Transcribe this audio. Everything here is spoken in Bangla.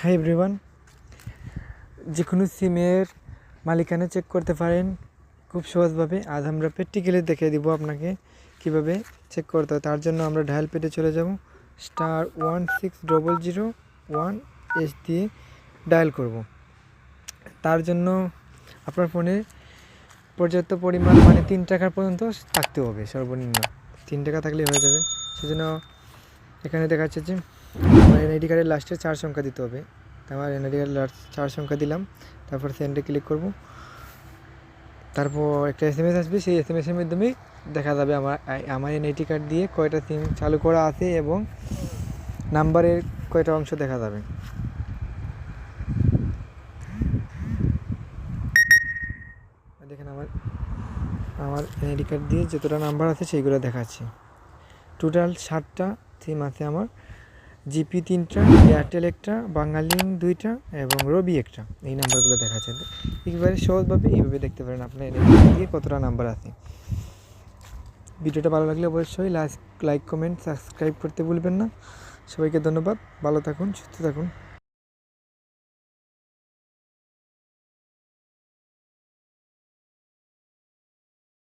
হাই এভরিওয়ান যে কোনো সিমের মালিকানা চেক করতে পারেন খুব সহজভাবে। আজ আমরা প্র্যাকটিক্যালি দেখিয়ে দিব আপনাকে কীভাবে চেক করতে হয়। তার জন্য আমরা ডায়াল পেটে চলে যাব। Star one six double zero one S দিয়ে ডায়াল করব। তার জন্য আপনার ফোনে পর্যাপ্ত পরিমাণ মানে তিন টাকার পর্যন্ত থাকতে হবে সর্বনিম্ন। তিন টাকা থাকলে হয়ে যাবে। সেজন্য এখানে দেখাচ্ছে যে আমার এনআইডি কার্ডের লাস্টে চার সংখ্যা দিতে হবে। আমার এনআইডি কার্ডের লাস্ট চার সংখ্যা দিলাম। তারপর সেন্ডে ক্লিক করব। তারপর একটা এস এম এস আসবে। সেই এস এম এসের মাধ্যমে দেখা যাবে আমার আমার এনআইডি কার্ড দিয়ে কয়টা সিম চালু করা আছে এবং নাম্বারের কয়টা অংশ দেখা যাবে। দেখেন আমার আমার এনআইডি কার্ড দিয়ে যতটা নাম্বার আছে সেইগুলো দেখাচ্ছে। টোটাল ষাটটা সিম আছে আমার। জিপি তিনটা, এয়ারটেল একটা বাঙালিন দুইটা এবং রবি একটা। এই নাম্বারগুলো দেখা যাবে একবারে সহজভাবে এইভাবে দেখতে পারেন আপনার। দিয়ে কতটা নাম্বার আছে। ভিডিওটা ভালো লাগলে অবশ্যই লাইক, কমেন্ট, সাবস্ক্রাইব করতে ভুলবেন না। সবাইকে ধন্যবাদ। ভালো থাকুন, সুস্থ থাকুন।